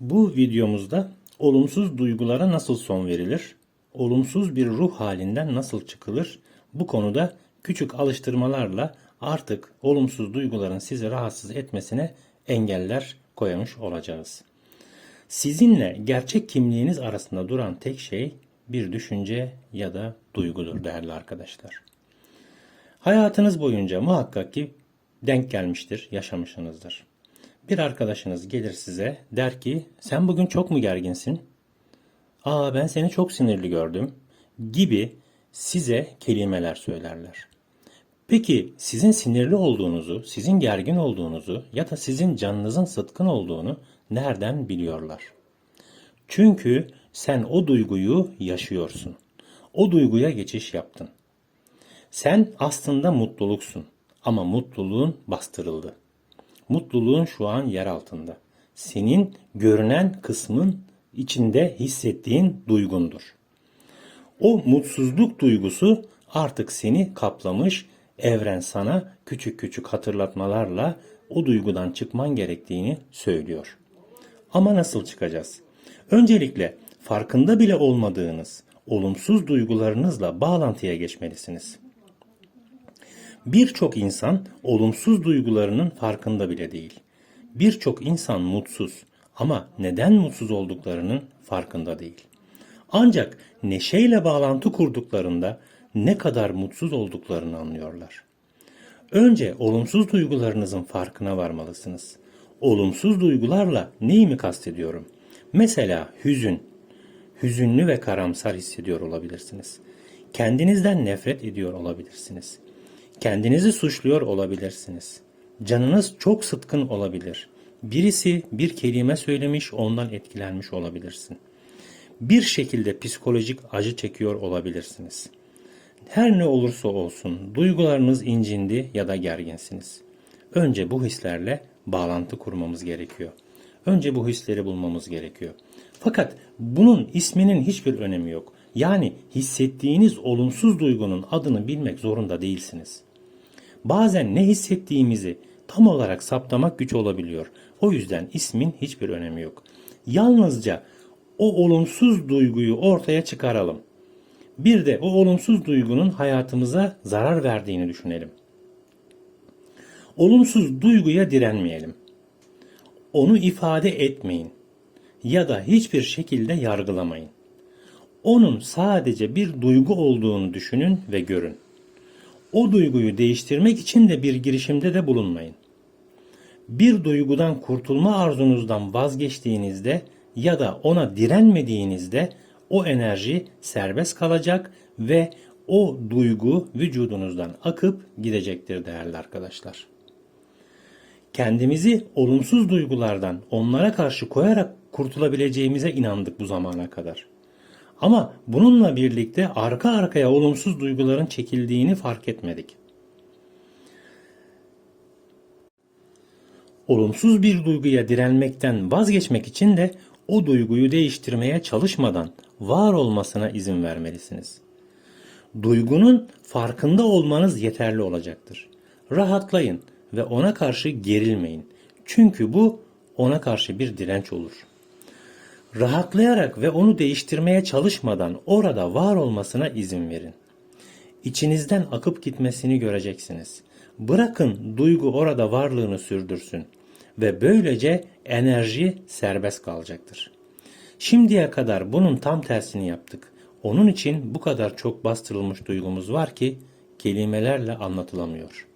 Bu videomuzda olumsuz duygulara nasıl son verilir, olumsuz bir ruh halinden nasıl çıkılır, bu konuda küçük alıştırmalarla artık olumsuz duyguların sizi rahatsız etmesine engeller koyamış olacağız. Sizinle gerçek kimliğiniz arasında duran tek şey bir düşünce ya da duygudur değerli arkadaşlar. Hayatınız boyunca muhakkak ki denk gelmiştir, yaşamışsınızdır. Bir arkadaşınız gelir size der ki sen bugün çok mu gerginsin? Aa ben seni çok sinirli gördüm gibi size kelimeler söylerler. Peki sizin sinirli olduğunuzu, sizin gergin olduğunuzu ya da sizin canınızın sıtkın olduğunu nereden biliyorlar? Çünkü sen o duyguyu yaşıyorsun. O duyguya geçiş yaptın. Sen aslında mutluluksun ama mutluluğun bastırıldı. Mutluluğun şu an yer altında. Senin görünen kısmın içinde hissettiğin duygundur. O mutsuzluk duygusu artık seni kaplamış, evren sana küçük küçük hatırlatmalarla o duygudan çıkman gerektiğini söylüyor. Ama nasıl çıkacağız? Öncelikle farkında bile olmadığınız olumsuz duygularınızla bağlantıya geçmelisiniz. Birçok insan olumsuz duygularının farkında bile değil. Birçok insan mutsuz ama neden mutsuz olduklarının farkında değil. Ancak neşeyle bağlantı kurduklarında ne kadar mutsuz olduklarını anlıyorlar. Önce olumsuz duygularınızın farkına varmalısınız. Olumsuz duygularla neyi mi kastediyorum? Mesela hüzün. Hüzünlü ve karamsar hissediyor olabilirsiniz. Kendinizden nefret ediyor olabilirsiniz. Kendinizi suçluyor olabilirsiniz. Canınız çok sıtkın olabilir. Birisi bir kelime söylemiş ondan etkilenmiş olabilirsin. Bir şekilde psikolojik acı çekiyor olabilirsiniz. Her ne olursa olsun duygularınız incindi ya da gerginsiniz. Önce bu hislerle bağlantı kurmamız gerekiyor. Önce bu hisleri bulmamız gerekiyor. Fakat bunun isminin hiçbir önemi yok. Yani hissettiğiniz olumsuz duygunun adını bilmek zorunda değilsiniz. Bazen ne hissettiğimizi tam olarak saptamak güç olabiliyor. O yüzden ismin hiçbir önemi yok. Yalnızca o olumsuz duyguyu ortaya çıkaralım. Bir de o olumsuz duygunun hayatımıza zarar verdiğini düşünelim. Olumsuz duyguya direnmeyelim. Onu ifade etmeyin ya da hiçbir şekilde yargılamayın. Onun sadece bir duygu olduğunu düşünün ve görün. O duyguyu değiştirmek için de bir girişimde de bulunmayın. Bir duygudan kurtulma arzunuzdan vazgeçtiğinizde ya da ona direnmediğinizde o enerji serbest kalacak ve o duygu vücudunuzdan akıp gidecektir değerli arkadaşlar. Kendimizi olumsuz duygulardan onlara karşı koyarak kurtulabileceğimize inandık bu zamana kadar. Ama bununla birlikte arka arkaya olumsuz duyguların çekildiğini fark etmedik. Olumsuz bir duyguya direnmekten vazgeçmek için de o duyguyu değiştirmeye çalışmadan var olmasına izin vermelisiniz. Duygunun farkında olmanız yeterli olacaktır. Rahatlayın ve ona karşı gerilmeyin. Çünkü bu ona karşı bir direnç olur. Rahatlayarak ve onu değiştirmeye çalışmadan orada var olmasına izin verin. İçinizden akıp gitmesini göreceksiniz. Bırakın duygu orada varlığını sürdürsün ve böylece enerji serbest kalacaktır. Şimdiye kadar bunun tam tersini yaptık. Onun için bu kadar çok bastırılmış duygumuz var ki kelimelerle anlatılamıyor.